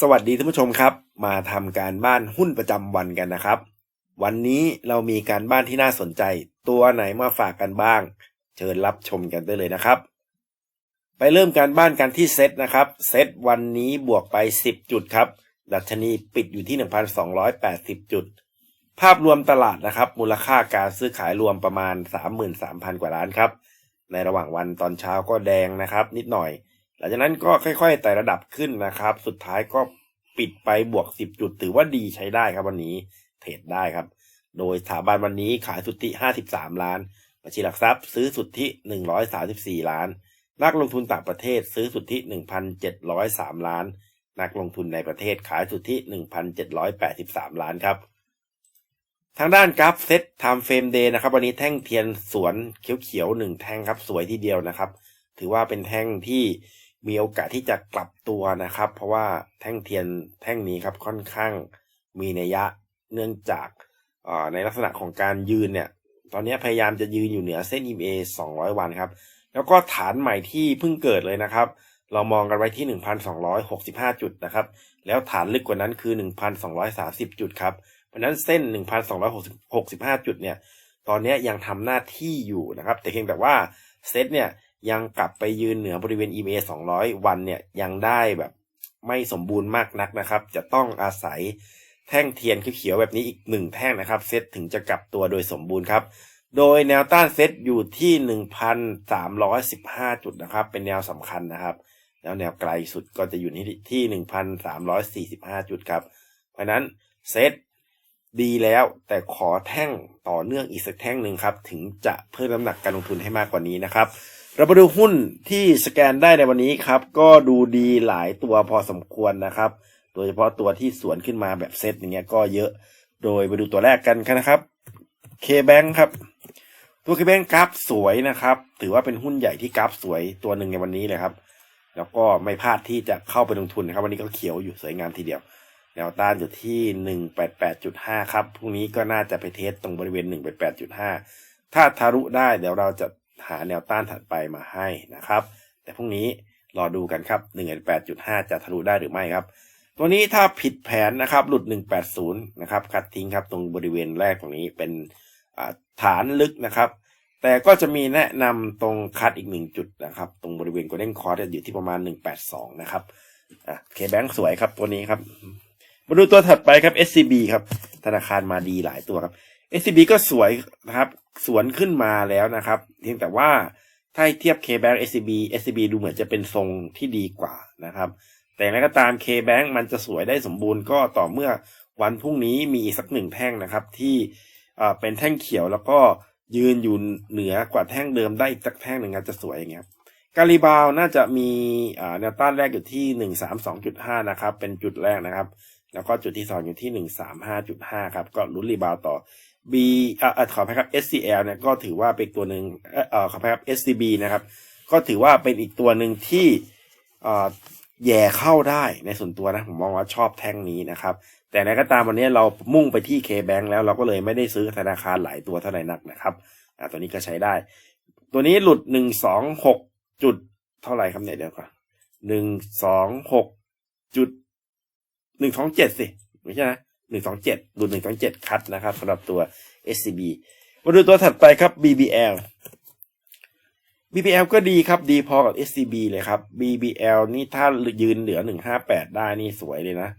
สวัสดีท่านผู้ชมครับ มาทำการบ้านหุ้นประจำวันกันนะครับ วันนี้เรามีการบ้านที่น่าสนใจ ตัวไหนมาฝากกันบ้าง เชิญรับชมกันได้เลยนะครับ ไปเริ่มการบ้านกันที่เซตนะครับเซตวันนี้บวกไป 10 จุดครับดัชนีปิดอยู่ที่ 1,280 จุด ภาพรวมตลาดนะครับ มูลค่าการซื้อขายรวมประมาณ 33,000 กว่าล้านครับ ในระหว่างวันตอนเช้าก็แดงนะครับ นิดหน่อย ลังจากนั้นก็ค่อยๆไต่ระดับขึ้นนะครับ สุดท้ายก็ปิดไปบวก 10 จุด ถือว่าดีใช้ได้ครับวันนี้เทรดได้ครับ โดยสถาบันวันนี้ขายสุทธิ 53 ล้าน บัญชีหลักทรัพย์ ซื้อสุทธิ 134 ล้าน นักลงทุนต่างประเทศซื้อสุทธิ 1,703 ล้าน นักลงทุนในประเทศขายสุทธิ 1,783 ล้านครับ ทางด้านกราฟเซตไทม์เฟรมเดย์นะครับ วันนี้แท่งเทียนสวนเขียวๆหนึ่งแท่งครับสวยทีเดียวนะครับ ถือว่าเป็นแท่งที่ มีโอกาสที่จะกลับตัวนะครับ เพราะว่าแท่งเทียนแท่งนี้ครับค่อนข้างมีนัยยะเนื่องจากในลักษณะของการยืนเนี่ย ตอนนี้พยายามจะยืนอยู่เหนือเส้น EMA 200 วันครับ แล้วก็ฐานใหม่ที่เพิ่งเกิดเลยนะครับ เรามองกันไว้ที่ 1,265 จุดนะครับ แล้วฐานลึกกว่านั้นคือ 1,230 จุดครับ เพราะนั้นเส้น 1,265 จุดเนี่ย ตอนนี้ยังทำหน้าที่อยู่นะครับ แต่เพียงแต่ว่าเซตเนี่ย ยังกลับไปยืนเหนือบริเวณ EMA 200 วันเนี่ยยังได้แบบไม่สมบูรณ์มากนักนะครับ จะต้องอาศัยแท่งเทียนเขียวแบบนี้อีกหนึ่งแท่งนะครับ เซตถึงจะกลับตัวโดยสมบูรณ์ครับ โดยแนวต้านเซตอยู่ที่ 1,315 จุดนะครับ เป็นแนวสำคัญนะครับ แล้วแนวไกลสุดก็จะอยู่ที่ 1,345 จุดครับ เพราะนั้นเซตดีแล้วแต่ขอแท่งต่อเนื่องอีกสักแท่งหนึ่งครับ ถึงจะเพิ่มน้ำหนักการลงทุนให้มากกว่านี้นะครับ เรามาดูหุ้นที่สแกนได้ในวันนี้ครับ ก็ดูดีหลายตัวพอสมควรนะครับ โดยเฉพาะตัวที่สวนขึ้นมาแบบเซตอย่างเงี้ยก็เยอะ โดยไปดูตัวแรกกันนะครับ K-Bank ครับ ตัว K-Bank กราฟสวยนะครับ ถือว่าเป็นหุ้นใหญ่ที่กราฟสวยตัวหนึ่งในวันนี้เลยครับ แล้วก็ไม่พลาดที่จะเข้าไปลงทุนนะครับ วันนี้ก็เขียวอยู่สวยงามทีเดียว แนวต้านอยู่ที่หนึ่งแปดแปดจุดห้าครับ พรุ่งนี้ก็น่าจะไปเทสตรงบริเวณหนึ่งแปดแปดจุดห้าถ้าทะลุได้เดี๋ยวเราจะ หาแนวต้านถัดไปมาให้นะครับ แต่พรุ่งนี้รอดูกันครับ1.8.5 จะทะลุได้หรือไม่ครับ ตัวนี้ถ้าผิดแผนนะครับ หลุด 180 นะครับ คัดทิ้งครับตรงบริเวณแรกตรงนี้เป็นฐานลึกนะครับ แต่ก็จะมีแนะนำตรงคัดอีกหนึ่งจุดนะครับ ตรงบริเวณ golden cross อยู่ที่ประมาณ 182 นะครับอะเคแบงสวยครับตัวนี้ครับ มาดูตัวถัดไปครับ SCB ครับ ธนาคารมาดีหลายตัวครับ SCB ก็สวยนะครับ สวนขึ้นมาแล้วนะครับเพียงแต่ว่าถ้าเทียบ K-Bank SCB SCB ดูเหมือนจะเป็นทรงที่ดีกว่านะครับ แต่แล้วก็ตาม K-Bank มันจะสวยได้สมบูรณ์ก็ต่อเมื่อวันพรุ่งนี้มีอีกสักหนึ่งแท่งนะครับ ที่เป็นแท่งเขียวแล้วก็ยืนอยู่เหนือกว่าแท่งเดิมได้อีกสักแท่งหนึ่งจะสวยอย่างเงี้ยการีบาวน่าจะมีแนวต้านแรกอยู่ที่หนึ่งสามสองจุดห้านะครับ เป็นจุดแรกนะครับ แล้วก็จุดที่สองอยู่ที่หนึ่งสามห้าจุดห้าครับ ก็ลุ้นรีบาวต่อ B อ่าขออภัยครับ SCL เนี่ยก็ถือว่าเป็นตัวหนึ่งเอ่อขออภัยครับ SCB นะครับ ก็ถือว่าเป็นอีกตัวหนึ่งที่เอ่อแย่เข้าได้ในส่วนตัวนะ ผมมองว่าชอบแท่งนี้นะครับ แต่ในก็ตามวันนี้เรามุ่งไปที่ K-Bank แล้วเราก็เลยไม่ได้ซื้อธนาคารหลายตัวเท่าไหร่นักนะครับอ่าตัวนี้ก็ใช้ได้ ตัวนี้หลุดหนึ่งสองหกจุดเท่าไหร่ครับเนี่ยเดี๋ยวก่อนหนึ่งสองหกจุดหนึ่งสองเจ็ดสิไม่ใช่นะ หนึ่งสองเจ็ดรุ่นหนึ่งสองเจ็ดคัดนะครับสำหรับตัว SCB มาดูตัวถัดไปครับ BBL BBL ก็ดีครับ ดีพอกับ SCB เลยครับ BBL นี่ถ้ายืนเหลือหนึ่งห้าแปดได้นี่สวยเลยนะ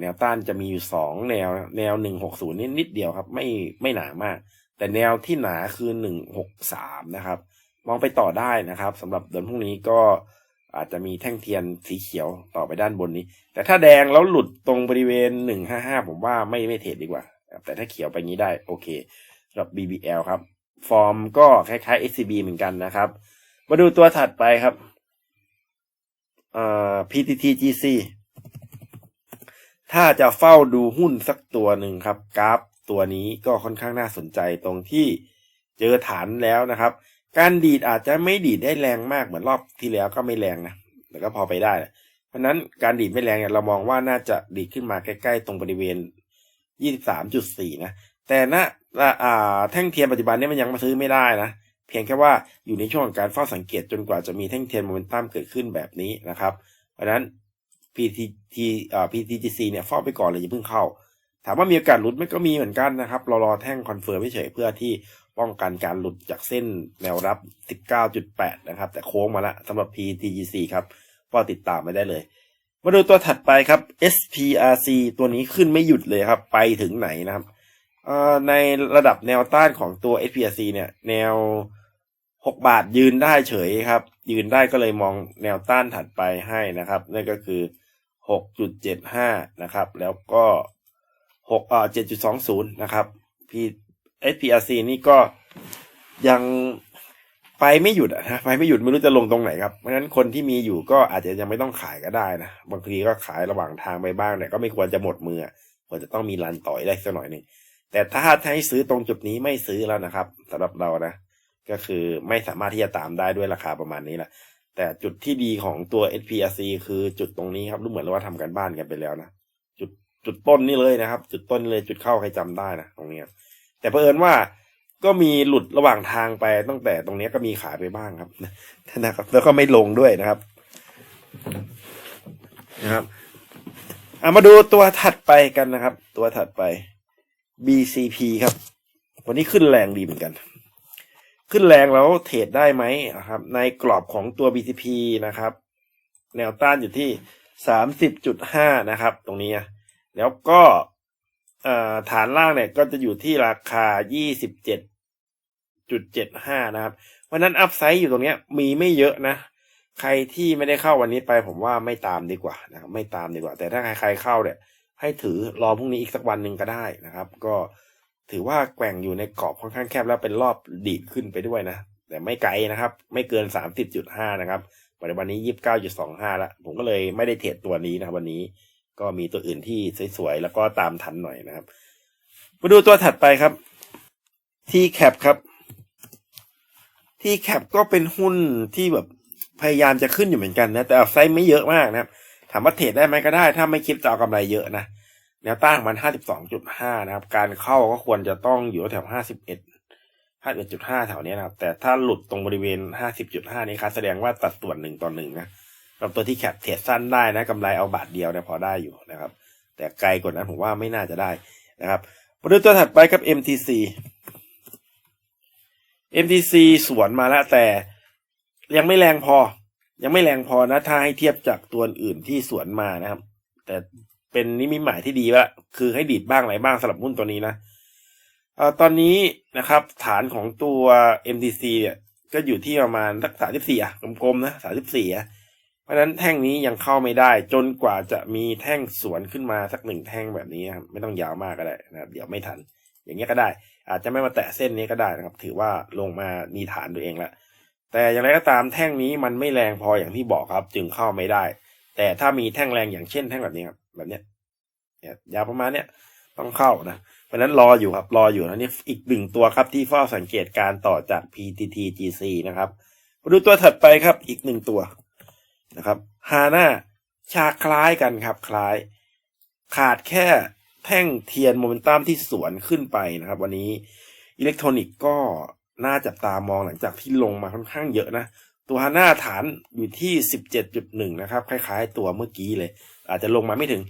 แนวต้านจะมีอยู่สองแนว แนวหนึ่งหกศูนย์นี่นิดเดียวครับ ไม่ไม่หนามาก แต่แนวที่หนาคือหนึ่งหกสามนะครับ มองไปต่อได้นะครับสำหรับเดือนพรุ่งนี้ก็ อาจจะมีแท่งเทียนสีเขียวต่อไปด้านบนนี้ แต่ถ้าแดงแล้วหลุดตรงบริเวณหนึ่งห้าห้าผมว่าไม่ไม่เทรดดีกว่า แต่ถ้าเขียวไปนี้ได้โอเคสำหรับ BBL ครับ ฟอร์มก็คล้ายๆ SCB เหมือนกันนะครับ มาดูตัวถัดไปครับเอ่อ PTTGC ถ้าจะเฝ้าดูหุ้นสักตัวหนึ่งครับ กราฟตัวนี้ก็ค่อนข้างน่าสนใจตรงที่ เจอฐานแล้วนะครับ การดีดอาจจะไม่ดีดได้แรงมากเหมือนรอบที่แล้วก็ไม่แรงนะแต่ก็พอไปได้ เพราะนั้นการดีดไม่แรงเนี่ยเรามองว่าน่าจะดีดขึ้นมาใกล้ๆ ตรงบริเวณ 23.4 นะ แต่ณอ่าแท่งเทียนปัจจุบันนี้มันยังมาซื้อไม่ได้นะ เพียงแค่ว่าอยู่ในช่วงของการเฝ้าสังเกตจนกว่าจะมีแท่งเทียนโมเมนตัมเกิดขึ้นแบบนี้นะครับ เพราะนั้น PT อ่า PTGC เนี่ยเฝ้าไปก่อนเลยอย่าเพิ่งเข้า ถามว่ามีโอกาสลุดไหมก็มีเหมือนกันนะครับ เรารอแท่งคอนเฟิร์มเฉยเพื่อที่ ป้องกันการหลุดจากเส้นแนวรับ 19.8 นะครับ แต่โค้งมาแล้วสำหรับ PTGC ครับ ก็ติดตามไม่ได้เลย มาดูตัวถัดไปครับ SPRC ตัวนี้ขึ้นไม่หยุดเลยครับ ไปถึงไหนนะครับในระดับแนวต้านของตัว SPRC เนี่ย แนว 6 บาทยืนได้เฉยครับ ยืนได้ก็เลยมองแนวต้านถัดไปให้นะครับ นั่นก็คือ 6.75 นะครับ แล้วก็6เอ่อ7.20 นะครับ P SPRC นี่ก็ยังไปไม่หยุดนะไปไม่หยุดไม่รู้จะลงตรงไหนครับเพราะฉะนั้นคนที่มีอยู่ก็อาจจะยังไม่ต้องขายก็ได้นะบางทีก็ขายระหว่างทางไปบ้างแต่ก็ไม่ควรจะหมดมือควรจะต้องมีรันต่อยได้สักหน่อยหนึ่งแต่ถ้าให้ซื้อตรงจุดนี้ไม่ซื้อแล้วนะครับสำหรับเรานะ ก็คือไม่สามารถที่จะตามได้ด้วยราคาประมาณนี้แหละแต่จุดที่ดีของตัว SPRC คือจุดตรงนี้ครับรู้เหมือนว่าทำกันบ้านกันไปแล้วนะจุดจุดต้นนี่เลยนะครับ จุดต้นเลยจุดเข้าใครจำได้นะตรงนี้ แต่เผอิญว่าก็มีหลุดระหว่างทางไปตั้งแต่ตรงนี้ก็มีขายไปบ้างครับนะครับ แล้วก็ไม่ลงด้วยนะครับนะครับเอามาดูตัวถัดไปกันนะครับ ตัวถัดไป BCP ครับ วันนี้ขึ้นแรงดีเหมือนกัน ขึ้นแรงแล้วเทรดได้ไหมนะครับ ในกรอบของตัว BTP นะครับ แนวต้านอยู่ที่สามสิบจุดห้านะครับ ตรงนี้ แล้วก็ ฐานล่างเนี่ยก็จะอยู่ที่ราคายี่สิบเจ็ดจุดเจ็ดห้านะครับเพราะฉะนั้นอัพไซด์อยู่ตรงเนี้ยมีไม่เยอะนะ ใครที่ไม่ได้เข้าวันนี้ไปผมว่าไม่ตามดีกว่านะครับไม่ตามดีกว่า แต่ถ้าใครๆเข้าเนี่ย ให้ถือรอพรุ่งนี้อีกสักวันหนึ่งก็ได้นะครับ ก็ถือว่าแกว่งอยู่ในกรอบค่อนข้างแคบแล้วเป็นรอบดีดขึ้นไปด้วยนะ แต่ไม่ไกลนะครับ ไม่เกินสามสิบจุดห้านะครับปัจจุบันนี้ยี่สิบเก้าจุดสองห้าละผมก็เลยไม่ได้เทรดตัวนี้นะครับวันนี้ ก็มีตัวอื่นที่สวยๆ แล้วก็ตามทันหน่อยนะครับ มาดูตัวถัดไปครับ T cap ครับ T cap ก็เป็นหุ้นที่แบบพยายามจะขึ้นอยู่เหมือนกันนะ แต่เอาไซส์ไม่เยอะมากนะครับ ถามว่าเทรดได้ไหมก็ได้ ถ้าไม่คิดจะเอากำไรเยอะนะ แนวต้านมันห้าสิบสองจุดห้านะครับ การเข้าก็ควรจะต้องอยู่แถวห้าสิบเอ็ดห้าเอ็ดจุดห้าแถวนี้นะครับ แต่ถ้าหลุดตรงบริเวณห้าสิบจุดห้านี้ครับแสดงว่าตัดส่วนหนึ่งต่อหนึ่งนะ สำหรับตัวที่แคปเทรดสั้นได้นะกำไรเอาบาทเดียวเนี่ยพอได้อยู่นะครับ แต่ไกลกว่านั้นผมว่าไม่น่าจะได้นะครับมาดูตัวถัดไปครับ MTC MTC สวนมาแล้วแต่ยังไม่แรงพอ ยังไม่แรงพอนะ ถ้าให้เทียบจากตัวอื่นที่สวนมานะครับ แต่เป็นนิมิตหมายที่ดีว่าคือให้ดีดบ้างอะไรบ้างสำหรับหุ้นตัวนี้นะอตอนนี้นะครับ ฐานของตัว MTC เนี่ยก็อยู่ที่ประมาณสักสามสิบสี่อะกลมๆนะสามสิบสี่อะ เพราะฉะนั้นแท่งนี้ยังเข้าไม่ได้ จนกว่าจะมีแท่งสวนขึ้นมาสักหนึ่งแท่งแบบนี้ครับไม่ต้องยาวมากก็ได้นะครับ เดี๋ยวไม่ทัน อย่างเงี้ยก็ได้ อาจจะไม่มาแตะเส้นนี้ก็ได้นะครับ ถือว่าลงมามีฐานตัวเองล้วแต่อย่างไรก็ตามแท่งนี้มันไม่แรงพออย่างที่บอกครับ จึงเข้าไม่ได้ แต่ถ้ามีแท่งแรงอย่างเช่นแท่งแบบนี้ครับแบบเนี้ยยาวประมาณเนี้ยต้องเข้านะเพราะฉะนั้นรออยู่ครับรออยู่นะนี่อีกหนึ่งตัวครับที่เฝ้าสังเกตการต่อจาก PTT GC นะครับมาดูตัวถัดไปครับอีกหนึ่งตัว นะครับฮาน่าชาคล้ายกันครับคล้าย ขาดแค่แท่งเทียนโมเมนตัมที่สวนขึ้นไปนะครับ วันนี้อิเล็กทรอนิกส์ก็น่าจับตามองหลังจากที่ลงมาค่อนข้างเยอะนะ ตัวฮาน่าฐานอยู่ที่ 17.1 นะครับ คล้ายๆ ตัวเมื่อกี้เลย อาจจะลงมาไม่ถึง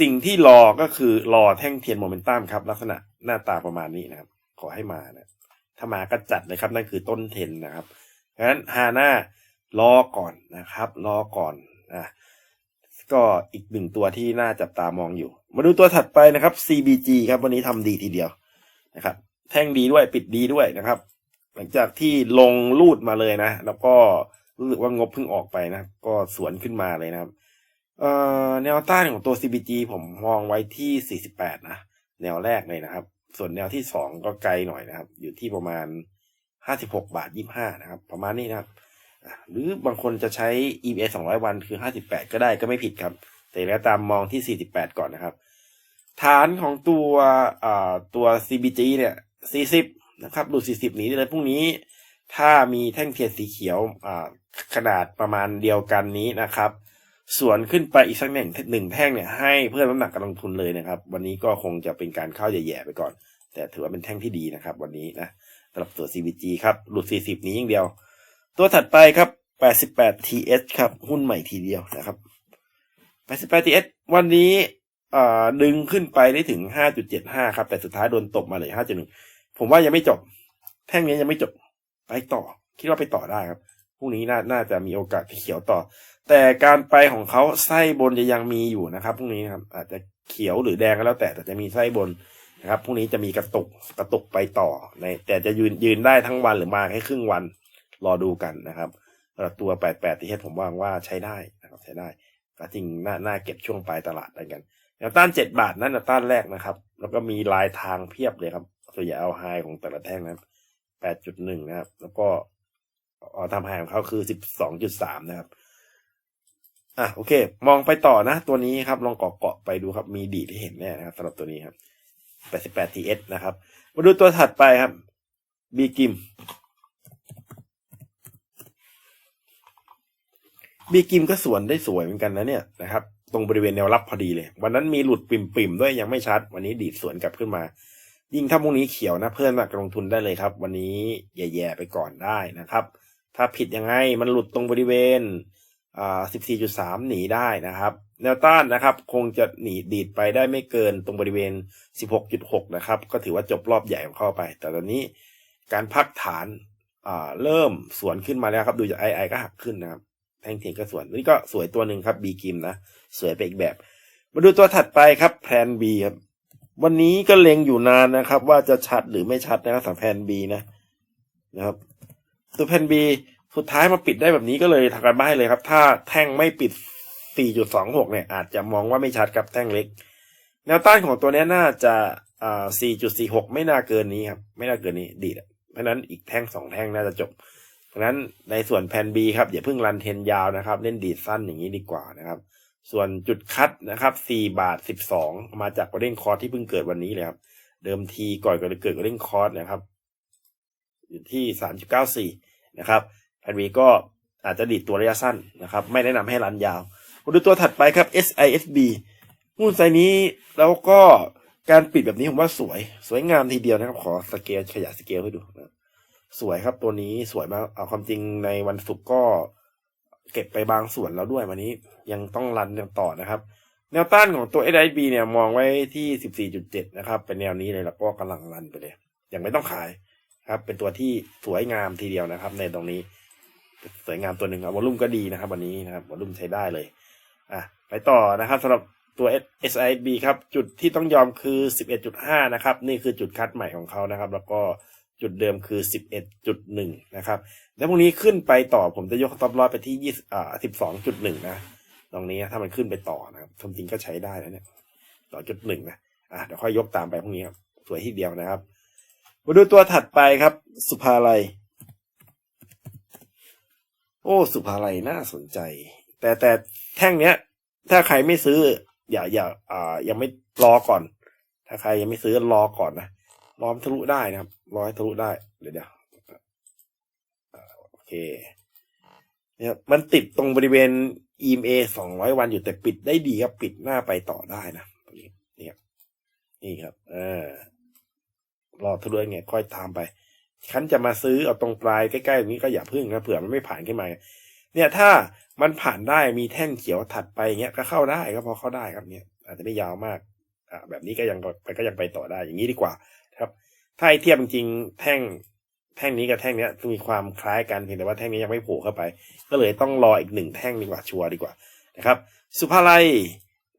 สิ่งที่รอก็คือรอแท่งเทียนโมเมนตัมครับ ลักษณะหน้าตาประมาณนี้นะครับ ขอให้มานะถ้ามาก็จัดเลยครับ นั่นคือต้นเทนนะครับเพราะฉะนั้นฮาน่า รอก่อนนะครับ รอก่อนนะก็อีกหนึ่งตัวที่น่าจับตามองอยู่ มาดูตัวถัดไปนะครับ CBG ครับวันนี้ทำดีทีเดียวนะครับ แท่งดีด้วยปิดดีด้วยนะครับ หลังจากที่ลงรูดมาเลยนะ แล้วก็รู้สึกว่างบเพิ่งออกไปนะ ก็สวนขึ้นมาเลยนะครับแนวต้านของตัว CBG ผมมองไว้ที่ 48 นะ แนวแรกเลยนะครับ ส่วนแนวที่ 2 ก็ไกลหน่อยนะครับ อยู่ที่ประมาณ 56 บาท 25 นะครับ ประมาณนี้นะครับ หรือบางคนจะใช้ EBA 200 วันคือ 58 ก็ได้ก็ไม่ผิดครับ แต่แล้วตามมองที่ 48 ก่อนนะครับ ฐานของตัวตัว CBG เนี่ย 40 นะครับหลุด 40หนี้เลยพรุ่งนี้ ถ้ามีแท่งเทียนสีเขียวขนาดประมาณเดียวกันนี้นะครับส่วนขึ้นไปอีกสักหนึ่งหนึ่งแท่งเนี่ยให้เพิ่มน้ำหนักการลงทุนเลยนะครับ วันนี้ก็คงจะเป็นการเข้าแย่ๆไปก่อน แต่ถือว่าเป็นแท่งที่ดีนะครับ วันนี้นะสำหรับตัว CBG ครับหลุด 40 นี้อย่างเดียว ตัวถัดไปครับ 88 TS ครับ หุ้นใหม่ทีเดียวนะครับ 88 TS วันนี้ดึงขึ้นไปได้ถึง 5.75 ครับ แต่สุดท้ายโดนตกมาเลย 5.1 ผมว่ายังไม่จบ แท่งนี้ยังไม่จบ ไปต่อ คิดว่าไปต่อได้ครับพรุ่งนี้น่านาจะมีโอกาสที่เขียวต่อ แต่การไปของเขาไส้บนจะยังมีอยู่นะครับพรุ่งนี้นะครับ อาจจะเขียวหรือแดงก็แล้วแต่แต่จะมีไส้บนนะครับพรุ่งนี้จะมีกระตุกกระตุกไปต่อในแต่จะยืนยืนได้ทั้งวันหรือมาแค่ครึ่งวัน รอดูกันนะครับตัว88ที่เฮดผมว่าว่าใช้ได้นะครับใช้ได้จริงน่าน่าเก็บช่วงปลายตลาดได้กันแนวต้าน7บาทนั่นแนวต้านแรกนะครับ แล้วก็มีลายทางเพียบเลยครับตัวอย่าเอาไฮของแต่ละแท่งนะครับ8.1นะครับ แล้วก็ออทำไฮของเขาคือ12.3นะครับอะโอเค มองไปต่อนะ ตัวนี้ครับลองเกาะเกาะไปดูครับ มีดีที่เห็นแน่นะครับสำหรับตัวนี้ครับ88 TS นะครับ มาดูตัวถัดไปครับบีกิม บีกิมก็สวนได้สวยเหมือนกันนะเนี่ยนะครับ ตรงบริเวณแนวรับพอดีเลย วันนั้นมีหลุดปิ่มๆด้วยยังไม่ชัด วันนี้ดีดสวนกลับขึ้นมา ยิ่งถ้าพรุ่งนี้เขียวนะเพิ่มมากลงทุนได้เลยครับ วันนี้แย่ๆไปก่อนได้นะครับ ถ้าผิดยังไงมันหลุดตรงบริเวณอ่า14.3 หนีได้นะครับ แนวต้านนะครับ คงจะหนีดีดไปได้ไม่เกินตรงบริเวณ 16.6 นะครับ ก็ถือว่าจบรอบใหญ่ของเข้าไป แต่ตอนนี้การพักฐานอ่าเริ่มสวนขึ้นมาแล้วครับ ดูจากไอไอก็หักขึ้นนะครับ แท่งเทียนก็สวนนี่ก็สวยตัวหนึ่งครับบีกิมนะ สวยไปอีกแบบ มาดูตัวถัดไปครับแพลน B ครับ วันนี้ก็เล็งอยู่นานนะครับ ว่าจะชัดหรือไม่ชัดนะครับสำหรับแพลน B นะนะครับ ตัวแพลน B สุดท้ายมาปิดได้แบบนี้ก็เลยทำการบ้านเลยครับ ถ้าแท่งไม่ปิด 4.26 เนี่ย อาจจะมองว่าไม่ชัดครับแท่งเล็ก แนวต้านของตัวนี้น่าจะ4.46 ไม่น่าเกินนี้ครับ ไม่น่าเกินนี้ดีดเพราะนั้นอีกแท่งสองแท่งน่าจะจบ นั้นในส่วนแพน B ครับอย่าเพิ่งรันเทนยาวนะครับ เล่นดีดสั้นอย่างนี้ดีกว่านะครับ ส่วนจุดคัดนะครับ4บาท12 มาจากก o เด้นคอร์สที่เพิ่งเกิดวันนี้เลยครับ เดิมทีก่อนก่อนจะเกิดก o เด้นคอร์สนะครับ อยู่ที่ 3.94 นะครับแพน B ก็อาจจะดีดตัวระยะสั้นนะครับ ไม่แนะนำให้รันยาวมาดูตัวถัดไปครับ SISB หุ้นไซนี้แล้วก็การปิดแบบนี้ผมว่าสวย สวยงามทีเดียวนะครับ ขอสเกลขยายสเกลให้ดูนะ สวยครับตัวนี้สวยมากเอาความจริงในวันศุกร์ก็เก็บไปบางส่วนแล้วด้วยวันนี้ยังต้องรันยังต่อนะครับ แนวต้านของตัว SIB เนี่ยมองไว้ที่ 14.7 นะครับ เป็นแนวนี้เลยแล้วก็กำลังรันไปเลยยังไม่ต้องขายครับ เป็นตัวที่สวยงามทีเดียวนะครับ ในตรงนี้ สวยงามตัวหนึ่งครับวอลุ่มก็ดีนะครับ วันนี้นะครับวอลุ่มใช้ได้เลยอะไปต่อนะครับสำหรับตัว SIB ครับ จุดที่ต้องยอมคือ 11.5 นะครับ นี่คือจุดคัดใหม่ของเขานะครับ แล้วก็ จุดเดิมคือ 11.1 นะครับ แล้วพรุ่งนี้ขึ้นไปต่อผมจะยกท็อปลอยไปที่ 20อ่า12.1 นะ ตรงนี้ถ้ามันขึ้นไปต่อนะครับทจริงก็ใช้ได้แล้วเนี่ยต่อจุดหนึ่งนะ อะเดี๋ยวค่อยยกตามไปพรุ่งนี้ครับ สวยที่เดียวนะครับ มาดูตัวถัดไปครับ สุภาลัย โอ้ สุภาลัยน่าสนใจ แต่แต่แท่งเนี้ย ถ้าใครไม่ซื้อ อย่าอย่าอ่ายังไม่รอก่อน ถ้าใครยังไม่ซื้อรอก่อนนะรอมทะลุได้นะครับ รอให้ทะลุได้ เดี๋ยวเดี๋ยวโอเค เนี่ยมันติดตรงบริเวณ EMA สองร้อยวันอยู่แต่ปิดได้ดีครับ ปิดหน้าไปต่อได้นะตรงนี้นี่ครับนี่ครับ เออรอทะลุไงค่อยตามไปฉันจะมาซื้อเอาตรงปลายใกล้ๆตรงนี้ก็อย่าพึ่งนะเผื่อมันไม่ผ่านขึ้นมา เนี่ยถ้ามันผ่านได้มีแท่งเขียวถัดไปอย่างเงี้ยก็เข้าได้ก็พอเข้าได้ครับเนี่ย อาจจะไม่ยาวมากอ่าแบบนี้ก็ยังไปก็ยังไปต่อได้อย่างนี้ดีกว่าครับ ถ้าเทียบจริงแท่งแท่งนี้กับแท่งนี้มีความคล้ายกันเพียงแต่ว่าแท่งนี้ยังไม่โผล่เข้าไป ก็เลยต้องรออีกหนึ่งแท่งดีกว่าชัวร์ดีกว่านะครับ สุภาลัย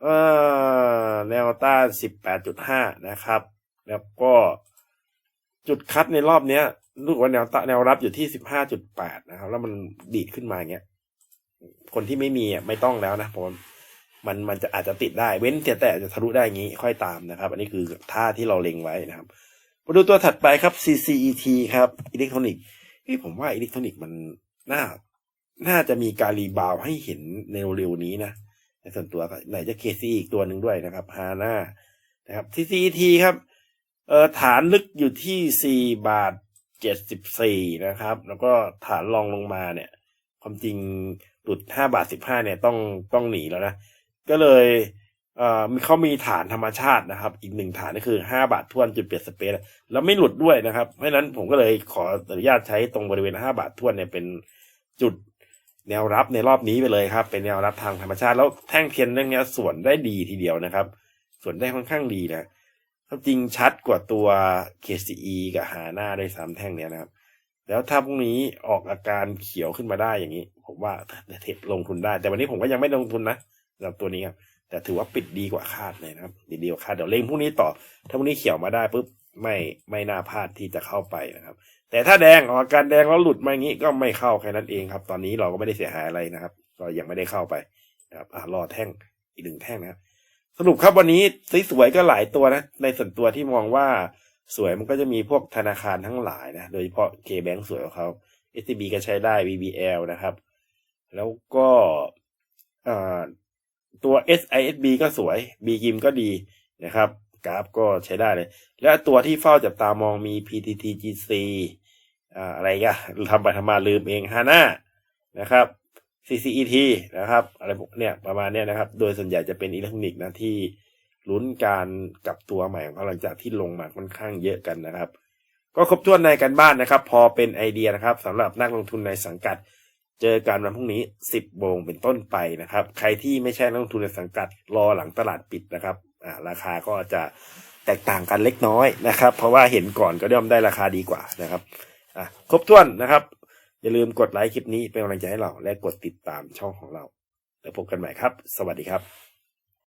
เอ่อแนวต้านสิบแปดจุดห้านะครับ แล้วก็จุดคัดในรอบเนี้ยรู้ว่าแนวตะแนวรับอยู่ที่สิบห้าจุดแปดนะครับ แล้วมันดีดขึ้นมาเงี้ย คนที่ไม่มีอะไม่ต้องแล้วนะผมมันมันจะอาจจะติดได้เว้นแต่แต่จะทะลุได้ย่างนี้ค่อยตามนะครับ อันนี้คือท่าที่เราเล็งไว้นะครับ มาดูตัวถัดไปครับ CCET ครับอิเล็กทรอนิกส์ที่ผมว่าอิเล็กทรอนิกส์มันน่า น่าจะมีการรีบาวให้เห็นในเร็วๆนี้นะในส่วนตัวก็ไหนจะ KC อีกตัวหนึ่งด้วยนะครับฮาน่านะครับ CCET ครับเอ่อฐานลึกอยู่ที่4บาท74นะครับ แล้วก็ฐานรองลงมาเนี่ย ความจริงหลุด5บาท15เนี่ยต้องต้องหนีแล้วนะ ก็เลย เอ่อเขามีฐานธรรมชาตินะครับ อีกหนึ่งฐานก็คือ 5 บาททวนจุดเปลี่ยนสเปซแล้วไม่หลุดด้วยนะครับ เพราะนั้นผมก็เลยขออนุญาตใช้ตรงบริเวณ 5 บาททวนเนี่ยเป็นจุดแนวรับในรอบนี้ไปเลยครับ เป็นแนวรับทางธรรมชาติ แล้วแท่งเทียนเรื่องนี้ส่วนได้ดีทีเดียวนะครับ ส่วนได้ค่อนข้างดีนะความจริงชัดกว่าตัว KCE กับหาหน้าได้สามแท่งเนี้ยนะครับ แล้วถ้าพรุ่งนี้ออกอาการเขียวขึ้นมาได้อย่างนี้ ผมว่าเทรดลงทุนได้ แต่วันนี้ผมก็ยังไม่ลงทุนนะสำหรับตัวนี้ครับ แต่ถือว่าปิดดีกว่าคาดเลยนะครับดีดีกว่าคาดเดี๋ยวเล่งพรุ่งนี้ต่อ ถ้าพรุ่งนี้เขียวมาได้ปุ๊บไม่ไม่น่าพลาดที่จะเข้าไปนะครับ แต่ถ้าแดงออกอาการแดงแล้วหลุดมาอย่างนี้ก็ไม่เข้าแค่นั้นเองครับ ตอนนี้เราก็ไม่ได้เสียหายอะไรนะครับ ก็ยังไม่ได้เข้าไปนะครับอ่ารอแท่งอีกหนึ่งแท่งนะครับสรุปครับวันนี้สวยๆก็หลายตัวนะ ในส่วนตัวที่มองว่าสวยมันก็จะมีพวกธนาคารทั้งหลายนะ โดยเฉพาะ K-Bank สวยของเขา SCB ก็ใช้ได้ BBL นะครับ แล้วก็อ่า ตัว SISB ก็สวย B กิมก็ดีนะครับ กราฟก็ใช้ได้เลย และตัวที่เฝ้าจับตามองมี PTTGC อะไรกันทำไปทำมาลืมเองฮาน่านะครับ CCET นะครับ อะไรพวกเนี่ยประมาณเนี้ยนะครับ โดยส่วนใหญ่จะเป็นอิเล็กทรอนิกส์นะที่ลุ้นการกลับตัวใหม่ของเขาหลังจากที่ลงมาค่อนข้างเยอะกันนะครับ ก็ครบถ้วนในกันบ้านนะครับ พอเป็นไอเดียนะครับสำหรับนักลงทุนในสังกัด เจอกันวันพรุ่งนี้ 10โมงเป็นต้นไปนะครับ ใครที่ไม่ใช่นักลงทุนในสังกัดรอหลังตลาดปิดนะครับอ่าราคาก็จะแตกต่างกันเล็กน้อยนะครับ เพราะว่าเห็นก่อนก็ย่อมได้ราคาดีกว่านะครับอะครบถ้วนนะครับ อย่าลืมกดไลค์คลิปนี้เป็นกำลังใจให้เราและกดติดตามช่องของเรา แล้วพบกันใหม่ครับ สวัสดีครับ